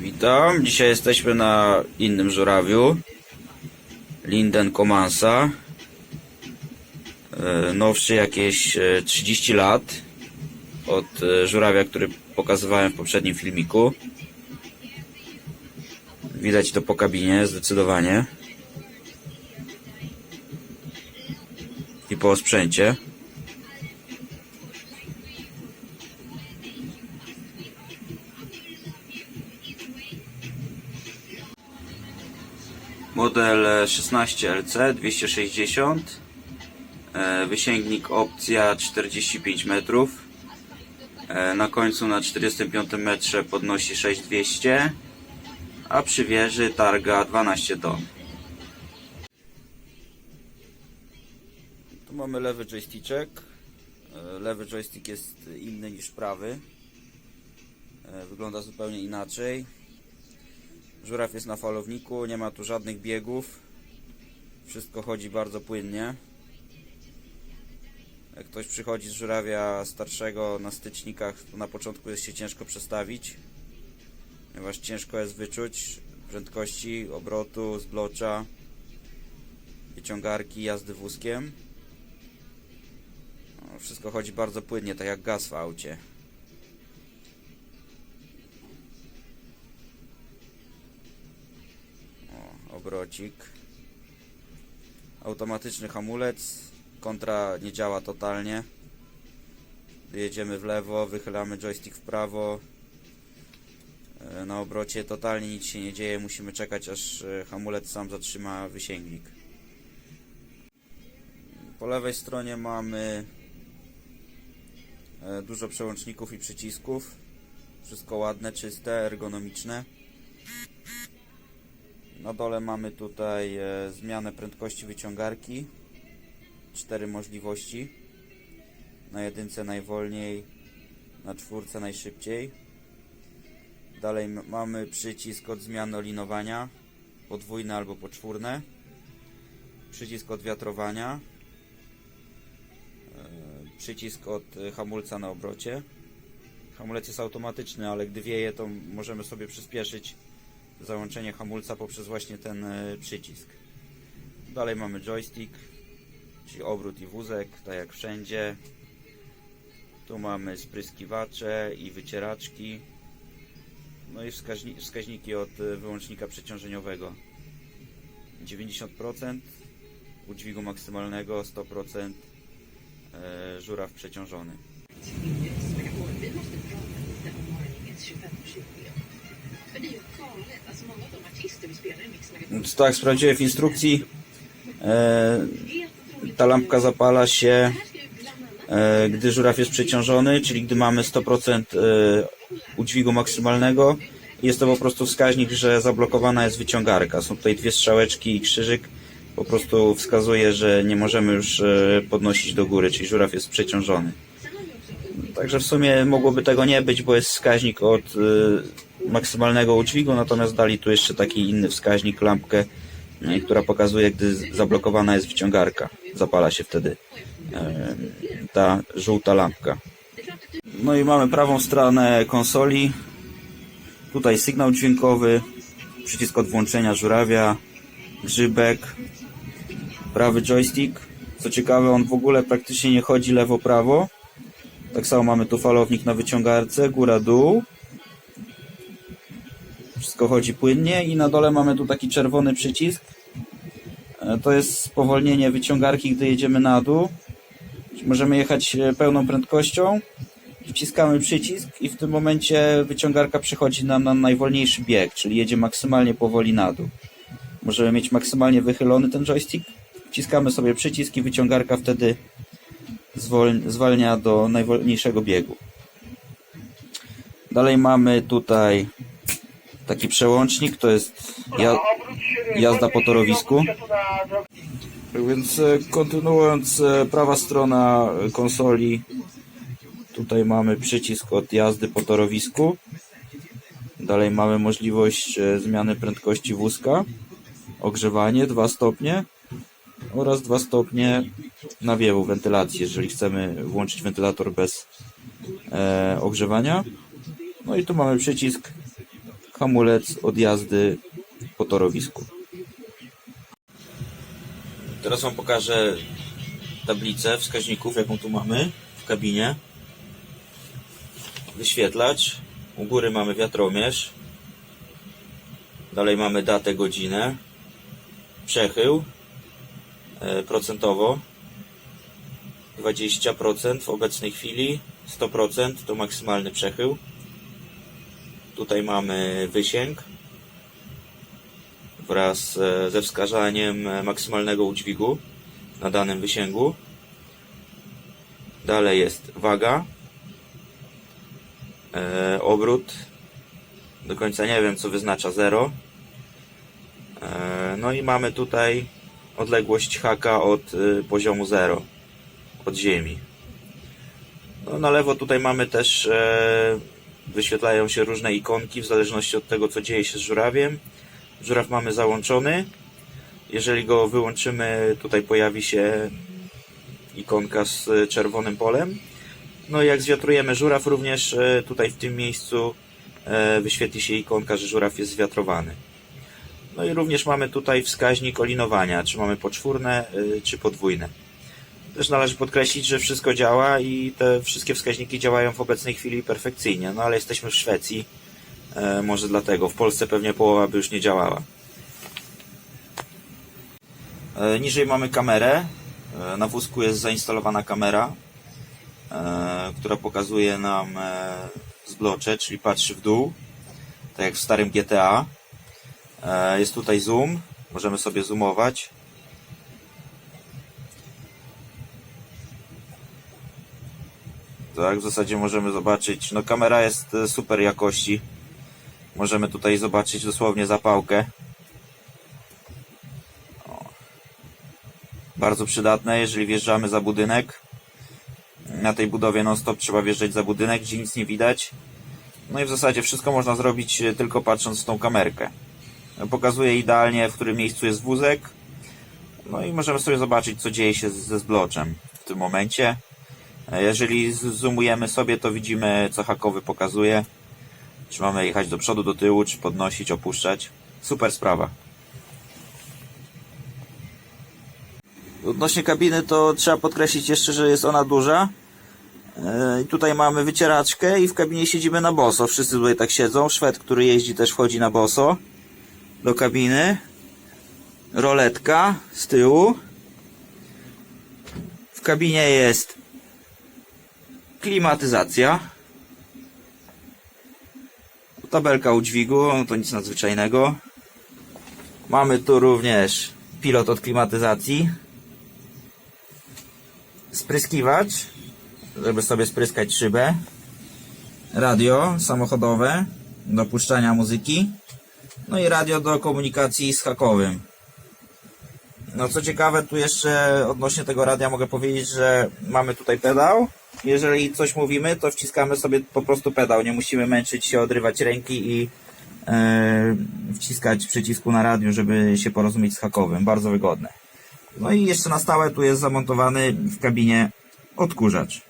Witam, dzisiaj jesteśmy na innym żurawiu. Linden Comansa. E, Nowszy jakieś e, 30 lat od e, żurawia, który pokazywałem w poprzednim filmiku. Widać to po kabinie zdecydowanie. I po sprzęcie. Model 16LC 260 e, Wysięgnik opcja 45 metrów. E, Na końcu na 45 metrze podnosi 6200 A przy wieży targa 12 ton. Tu mamy lewy joysticzek E, Lewy joystick jest inny niż prawy. E, Wygląda zupełnie inaczej Żuraw jest na falowniku, nie ma tu żadnych biegów. Wszystko chodzi bardzo płynnie. Jak ktoś przychodzi z żurawia starszego na stycznikach, to na początku jest się ciężko przestawić. Ponieważ ciężko jest wyczuć prędkości obrotu, zblocza, wyciągarki, jazdy wózkiem. No, wszystko chodzi bardzo płynnie, tak jak gaz w aucie. O, obrocik. Automatyczny hamulec. Kontra nie działa totalnie. Jedziemy w lewo, wychylamy joystick w prawo. E, Na obrocie totalnie nic się nie dzieje. Musimy czekać aż e, hamulec sam zatrzyma wysięgnik. Po lewej stronie mamy e, dużo przełączników i przycisków. Wszystko ładne, czyste, ergonomiczne. Na dole mamy tutaj e, zmianę prędkości wyciągarki. Cztery możliwości. Na jedynce najwolniej, na czwórce najszybciej. Dalej mamy przycisk od zmiany olinowania, podwójne albo poczwórne. Przycisk od wiatrowania. E, Przycisk od e, hamulca na obrocie. Hamulec jest automatyczny, ale gdy wieje, to możemy sobie przyspieszyć załączenie hamulca poprzez właśnie ten e, przycisk. Dalej mamy joystick, czyli obrót i wózek, tak jak wszędzie. Tu mamy spryskiwacze i wycieraczki. No i wskaźni wskaźniki od e, wyłącznika przeciążeniowego. 90% udźwigu maksymalnego, 100% e, żuraw przeciążony. Tak, sprawdziłem w instrukcji. E, ta lampka zapala się e, gdy żuraw jest przeciążony, czyli gdy mamy 100% e, udźwigu maksymalnego. Jest to po prostu wskaźnik, że zablokowana jest wyciągarka. Są tutaj dwie strzałeczki i krzyżyk. Po prostu wskazuje, że nie możemy już podnosić do góry, czyli żuraw jest przeciążony. Także w sumie mogłoby tego nie być, bo jest wskaźnik od e, maksymalnego udźwigu, natomiast dali tu jeszcze taki inny wskaźnik, lampkę, e, która pokazuje, gdy zablokowana jest wyciągarka. Zapala się wtedy e, ta żółta lampka. No i mamy prawą stronę konsoli. Tutaj sygnał dźwiękowy, przycisk od włączenia żurawia, grzybek, prawy joystick. Co ciekawe, on w ogóle praktycznie nie chodzi lewo-prawo. Tak samo mamy tu falownik na wyciągarce, góra-dół. Wszystko chodzi płynnie i na dole mamy tu taki czerwony przycisk. E, To jest spowolnienie wyciągarki, gdy jedziemy na dół. Możemy jechać e, pełną prędkością. Wciskamy przycisk i w tym momencie wyciągarka przechodzi nam na najwolniejszy bieg, czyli jedzie maksymalnie powoli na dół. Możemy mieć maksymalnie wychylony ten joystick. Wciskamy sobie przycisk i wyciągarka wtedy zwalnia do najwolniejszego biegu. Dalej mamy tutaj taki przełącznik, to jest ja- jazda po torowisku. Więc e, kontynuując, e, prawa strona e, konsoli, tutaj mamy przycisk od jazdy po torowisku. Dalej mamy możliwość zmiany prędkości wózka, ogrzewanie 2 stopnie oraz 2 stopnie nawiewu wentylacji, jeżeli chcemy włączyć wentylator bez e, ogrzewania. No i tu mamy przycisk hamulec od jazdy po torowisku. Teraz Wam pokażę tablicę wskaźników, jaką tu mamy w kabinie. Wyświetlacz. U góry mamy wiatromierz. Dalej mamy datę, godzinę. Przechył e, procentowo 20% w obecnej chwili, 100% to maksymalny przechył. Tutaj mamy wysięg wraz e, ze wskazaniem e, maksymalnego udźwigu na danym wysięgu. Dalej jest waga, e, obrót, do końca nie wiem co wyznacza 0. E, no i mamy tutaj odległość haka od e, poziomu 0 od ziemi. No, na lewo tutaj mamy też e, wyświetlają się różne ikonki w zależności od tego co dzieje się z żurawiem. Żuraw mamy załączony. Jeżeli go wyłączymy, tutaj pojawi się ikonka z czerwonym polem. No i jak zwiatrujemy żuraw, również e, tutaj w tym miejscu e, wyświetli się ikonka, że żuraw jest zwiatrowany. No i również mamy tutaj wskaźnik olinowania, czy mamy poczwórne, e, czy podwójne. Też należy podkreślić, że wszystko działa i te wszystkie wskaźniki działają w obecnej chwili perfekcyjnie. No ale jesteśmy w Szwecji, e, może dlatego. W Polsce pewnie połowa by już nie działała. E, niżej mamy kamerę. E, na wózku jest zainstalowana kamera, e, która pokazuje nam e, zblocze, czyli patrzy w dół, tak jak w starym GTA. E, jest tutaj zoom, możemy sobie zoomować. Tak, w zasadzie możemy zobaczyć, no kamera jest e, super jakości. Możemy tutaj zobaczyć dosłownie zapałkę. O. Bardzo przydatne, jeżeli wjeżdżamy za budynek. Na tej budowie non-stop trzeba wjeżdżać za budynek, gdzie nic nie widać. No i w zasadzie wszystko można zrobić e, tylko patrząc w tą kamerkę. Pokazuje idealnie, w którym miejscu jest wózek. No i możemy sobie zobaczyć, co dzieje się ze zbloczem w tym momencie. Jeżeli z- zoomujemy sobie, to widzimy, co hakowy pokazuje. Czy mamy jechać do przodu, do tyłu, czy podnosić, opuszczać. Super sprawa. Odnośnie kabiny, to trzeba podkreślić jeszcze, że jest ona duża. E, tutaj mamy wycieraczkę i w kabinie siedzimy na boso. Wszyscy tutaj tak siedzą. Szwed, który jeździ, też wchodzi na boso do kabiny. Roletka z tyłu. W kabinie jest klimatyzacja. Tabelka udźwigu, no to nic nadzwyczajnego. Mamy tu również pilot od klimatyzacji. Spryskiwacz, żeby sobie spryskać szybę. Radio samochodowe do puszczania muzyki. No i radio do komunikacji z hakowym. No co ciekawe, tu jeszcze odnośnie tego radia mogę powiedzieć, że mamy tutaj pedał. Jeżeli coś mówimy, to wciskamy sobie po prostu pedał. Nie musimy męczyć się, odrywać ręki i e, wciskać przycisku na radiu, żeby się porozumieć z hakowym. Bardzo wygodne. No i jeszcze na stałe tu jest zamontowany w kabinie odkurzacz.